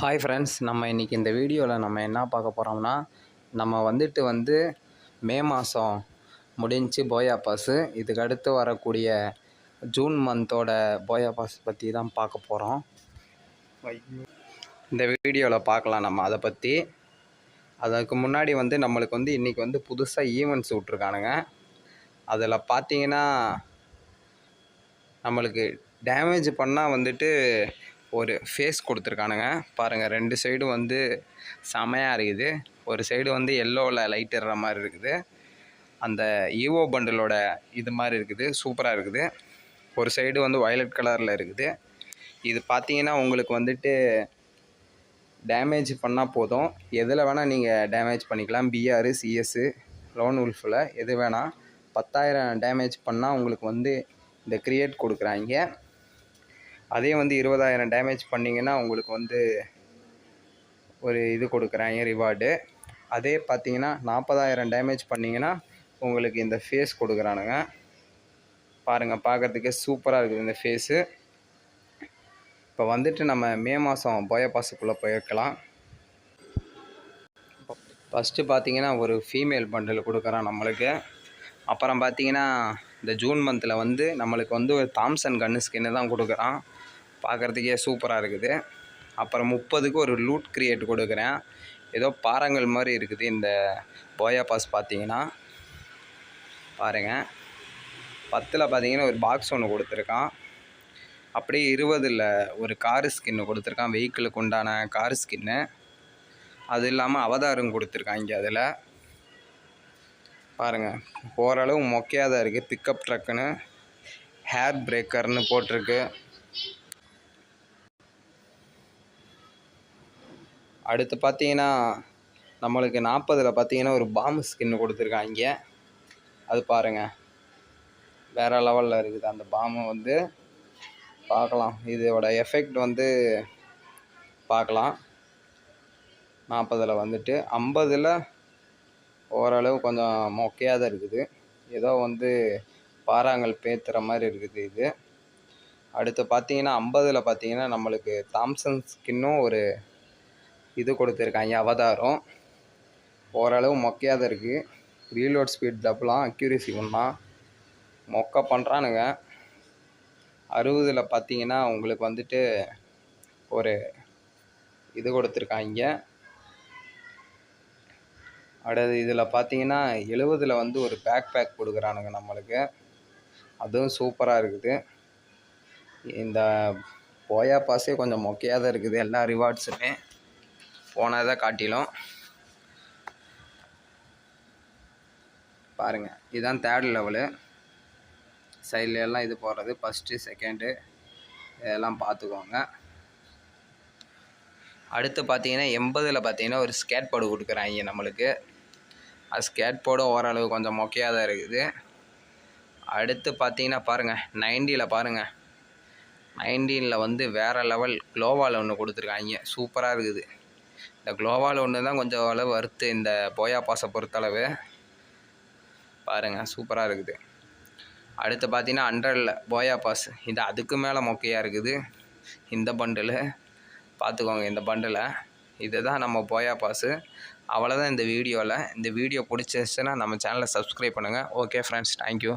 Hi friends நம்ம இன்றைக்கி இந்த வீடியோவில் நம்ம என்ன பார்க்க போகிறோம்னா நம்ம வந்துட்டு வந்து மே மாதம் முடிஞ்சு போயா பாஸு இதுக்கு அடுத்து வரக்கூடிய ஜூன் மந்தோட போயா பாஸ் பற்றி தான் பார்க்க போகிறோம் இந்த வீடியோவில் பார்க்கலாம் நம்ம அதை பற்றி அதுக்கு முன்னாடி வந்து நம்மளுக்கு வந்து இன்றைக்கி வந்து புதுசாக ஈவெண்ட்ஸ் விட்ருக்கானுங்க அதில் பார்த்தீங்கன்னா நம்மளுக்கு டேமேஜ் பண்ணால் வந்துட்டு ஒரு ஃபேஸ் கொடுத்துருக்கானுங்க. பாருங்கள் ரெண்டு சைடும் வந்து செமையாக இருக்குது. ஒரு சைடு வந்து எல்லோவில் லைட் இடுற மாதிரி இருக்குது. அந்த ஈவோ பண்டிலோட இது மாதிரி இருக்குது. சூப்பராக இருக்குது. ஒரு சைடு வந்து வயலட் கலரில் இருக்குது. இது பார்த்தீங்கன்னா உங்களுக்கு வந்துட்டு டேமேஜ் பண்ணால் போதும். எதில் வேணால் நீங்கள் டேமேஜ் பண்ணிக்கலாம். பிஆர் சிஎஸ்ஸு லோன் உல்ஃபில் எது வேணால் பத்தாயிரம் டேமேஜ் பண்ணால் உங்களுக்கு வந்து இந்த க்ரியேட் கொடுக்குறாங்க. அதே வந்து இருபதாயிரம் டேமேஜ் பண்ணிங்கன்னா உங்களுக்கு வந்து ஒரு இது கொடுக்குறாங்க ரிவார்டு அதே பார்த்தீங்கன்னா நாற்பதாயிரம் டேமேஜ் பண்ணிங்கன்னா உங்களுக்கு இந்த ஃபேஸ் கொடுக்குறானுங்க. பாருங்கள் பார்க்குறதுக்கே சூப்பராக இருக்குது இந்த ஃபேஸு இப்போ வந்துட்டு நம்ம மே மாதம் போய பாஸுக்குள்ளே போயிருக்கலாம். ஃபஸ்ட்டு பார்த்தீங்கன்னா ஒரு ஃபீமேல் பண்டில் கொடுக்குறான் நம்மளுக்கு. அப்புறம் பார்த்தீங்கன்னா இந்த ஜூன் மந்தில் வந்து நம்மளுக்கு வந்து ஒரு தாம்சன் கன்னு ஸ்கின்னு தான் கொடுக்குறான். பார்க்குறதுக்கே சூப்பராக இருக்குது. அப்புறம் முப்பதுக்கு ஒரு லூட் கிரியேட் கொடுக்குறேன். ஏதோ பாறங்கள் மாதிரி இருக்குது இந்த போயா பாஸ் பார்த்தீங்கன்னா. பாருங்கள் பத்தில் பார்த்தீங்கன்னா ஒரு பாக்ஸ் ஒன்று கொடுத்துருக்கான். அப்படியே இருபதில் ஒரு காரு ஸ்கின்னு கொடுத்துருக்கான். வெஹிக்கிளுக்கு உண்டான காரு ஸ்கின்னு அது இல்லாமல் அவதாரம் கொடுத்துருக்கான் இங்கே அதில். பாருங்கள் ஓரளவு மொக்கையாக தான் இருக்குது பிக்கப் ட்ரக்குன்னு ஹேர் பிரேக்கர்னு போட்டிருக்கு. அடுத்து பார்த்தீங்கன்னா நம்மளுக்கு நாற்பதில் பார்த்தீங்கன்னா ஒரு பாம்பு ஸ்கின்னு கொடுத்துருக்காங்க. அது பாருங்கள் வேறு லெவலில் இருக்குது. அந்த பாம்பு வந்து பார்க்கலாம். இதோட எஃபெக்ட் வந்து பார்க்கலாம். நாற்பதில் வந்துட்டு ஐம்பதில் ஓரளவு கொஞ்சம் மொக்கையாக தான் இருக்குது. ஏதோ வந்து பாறாங்கல் பேத்துற மாதிரி இருக்குது இது. அடுத்து பார்த்தீங்கன்னா ஐம்பதில் பார்த்தீங்கன்னா நம்மளுக்கு தாம்சன் ஸ்கின்னும் ஒரு இது கொடுத்துருக்காங்க அவதாரம். ஓரளவு மொக்கையாக தான் இருக்குது ரீலோட் ஸ்பீட் டபுளாம் அக்யூரேசி ஒன்றா மொக்க பண்ணுறானுங்க அறுபதில் பார்த்தீங்கன்னா உங்களுக்கு வந்துட்டு ஒரு இது கொடுத்துருக்காங்க. அடுத்து இதில் பார்த்தீங்கன்னா எழுபதில் வந்து ஒரு பேக் பேக் கொடுக்குறானுங்க நம்மளுக்கு. அதுவும் சூப்பராக இருக்குது. இந்த போயா பாஸே கொஞ்சம் மொக்கையாக தான் இருக்குது எல்லா ரிவார்ட்ஸுமே போனதை காட்டிலும் பாருங்கள் இதுதான் தேர்ட் லெவலு சைடில் எல்லாம் இது போடுறது ஃபஸ்ட்டு செகண்டு இதெல்லாம் பார்த்துக்கோங்க. அடுத்து பார்த்தீங்கன்னா எண்பதில் பார்த்தீங்கன்னா ஒரு ஸ்கேட் போர்டு கொடுக்குறாங்க நம்மளுக்கு. அது ஸ்கேட் போர்டும் ஓரளவு கொஞ்சம் மொக்கையாக தான் இருக்குது. அடுத்து பார்த்தீங்கன்னா பாருங்கள் நைன்டியில் பாருங்கள் நைன்டீனில் வந்து வேறு லெவல் க்ளோவால் ஒன்று கொடுத்துருக்காங்க. சூப்பராக இருக்குது. இந்த க்ளோவால் ஒன்று தான் கொஞ்சம் அளவு வறுத்து இந்த போயா பாஸை பொறுத்தளவு. பாருங்கள் சூப்பராக இருக்குது. அடுத்து பார்த்தீங்கன்னா அண்டரில் போயா பாஸ். இது அதுக்கு மேலே மொக்கையாக இருக்குது. இந்த பண்டில். பார்த்துக்கோங்க இந்த பண்டில். இதுதான் நம்ம போயா பாஸு. அவ்வளோதான் இந்த வீடியோவில் இந்த வீடியோ பிடிச்சிருச்சுன்னா நம்ம சேனலை சப்ஸ்கிரைப் பண்ணுங்கள் ஓகே ஃப்ரெண்ட்ஸ் தேங்க்யூ